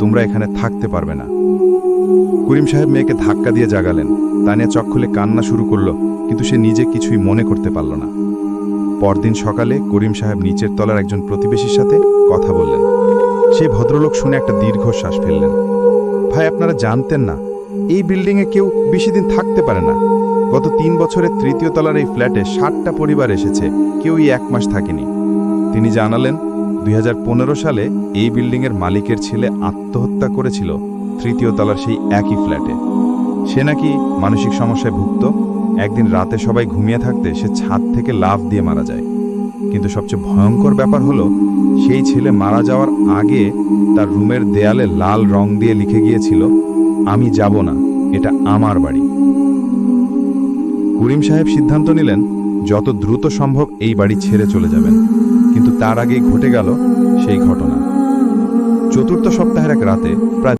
তোমরা এখানে থাকতে পারবে না। করিম সাহেব মেয়েকে ধাক্কা দিয়ে জাগালেন। তানিয়া চক খুলে কান্না শুরু করল, কিন্তু সে নিজে কিছুই মনে করতে পারল না। পরদিন সকালে করিম সাহেব নিচের তলার একজন প্রতিবেশীর সাথে কথা বললেন। সেই ভদ্রলোক শুনে একটা দীর্ঘশ্বাস ফেললেন। ভাই, আপনারা জানতেন না, এই বিল্ডিংয়ে কেউ বেশি দিন থাকতে পারে না। গত তিন বছরের তৃতীয় তলার এই ফ্ল্যাটে ষাটটা পরিবার এসেছে, কেউই এক মাস থাকেনি। তিনি জানালেন দুই হাজার পনেরো সালে এই বিল্ডিংয়ের মালিকের ছেলে আত্মহত্যা করেছিল তৃতীয় তলার সেই একই ফ্ল্যাটে। সে নাকি মানসিক সমস্যায় ভুগত, একদিন রাতে সবাই ঘুমিয়ে থাকতে সে ছাদ থেকে লাফ দিয়ে মারা যায়। কিন্তু সবচেয়ে ভয়ঙ্কর ব্যাপার হলো, সেই ছেলে মারা যাওয়ার আগে তার রুমের দেয়ালে লাল রং দিয়ে লিখে গিয়েছিল, আমি যাব না, এটা আমার বাড়ি। করিম সাহেব সিদ্ধান্ত নিলেন, যত দ্রুত সম্ভব এই বাড়ি ছেড়ে চলে যাবেন। কিন্তু তার আগেই ঘটে গেল সেই ঘটনা। চতুর্থ সপ্তাহের এক রাতে প্রায়